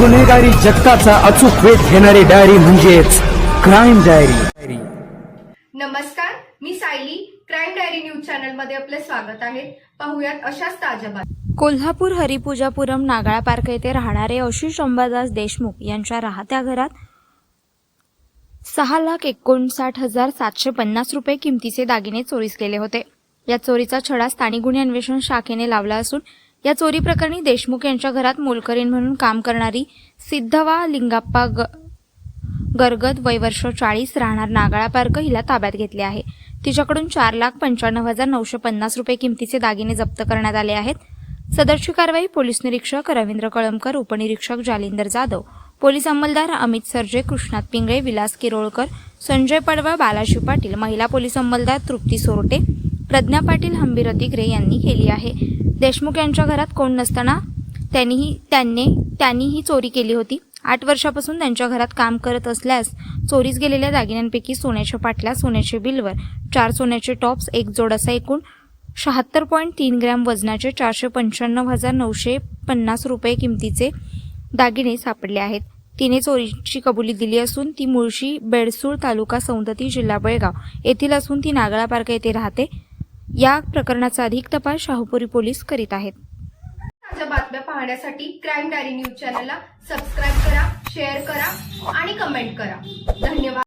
गुन्हेगारी जगताचा अचूक वेध घेणारी डायरी म्हणजेच क्राईम डायरी नमस्कार मी सायली. क्राईम डायरी न्यूज चॅनलमध्ये आपले स्वागत आहे. पाहुयात अशाच ताज्या बातम्या. कोल्हापूर हरिपूजापुरम नागाळा पार्क येथे राहणारे आशिष अंबादास देशमुख यांच्या राहत्या घरात सहा लाख एकोणसाठ हजार सातशे पन्नास रुपये किमतीचे दागिने चोरीस गेले होते. या चोरीचा छडा स्थानिक गुन्हे अन्वेषण शाखेने लावला असून या चोरी प्रकरणी देशमुख यांच्या घरात मोलकरीण म्हणून काम करणारी सिद्धवा लिंगाप्पा ग गरगद वय वर्ष चाळीस राहणार नागाळा पार्क हिला ताब्यात घेतले आहे. तिच्याकडून चार लाख पंच्याण्णव हजार नऊशे पन्नास रुपये किमतीचे दागिने जप्त करण्यात आले आहेत. सदरची कारवाई पोलीस निरीक्षक रवींद्र कळमकर उपनिरीक्षक जालिंदर जाधव पोलीस अंमलदार अमित सरजे कृष्णात पिंगळे विलास किरोळकर संजय पडवा बालाजी पाटील महिला पोलीस अंमलदार तृप्ती सोरटे प्रज्ञा पाटील हंबीर अतिग्रे यांनी केली आहे. देशमुख यांच्या घरात कोण नसताना त्यांनीही त्यांनी त्यांनीही चोरी केली होती. आठ वर्षापासून त्यांच्या घरात काम करत असल्यास चोरीस गेलेल्या दागिन्यांपैकी सोन्याच्या पाटल्या सोन्याचे बिलवर चार सोन्याचे टॉप्स एक जोड असा एकूण शहात्तर पॉईंट तीन ग्रॅम वजनाचे चारशे पंच्याण्णव हजार नऊशे पन्नास रुपये किमतीचे दागिने सापडले आहेत. तिने चोरीची कबुली दिली असून ती मुळशी बेडसूळ तालुका सौंदती जिल्हा बेळगाव येथील असून ती नागळा पार्क येथे राहते. या प्रकरणाचा अधिक तपास शाहूपुरी पोलीस करीत आहेत. ताज्या बातम्या पाहण्यासाठी क्राईम डायरी न्यूज चॅनलला सबस्क्राईब करा शेअर करा आणि कमेंट करा. धन्यवाद.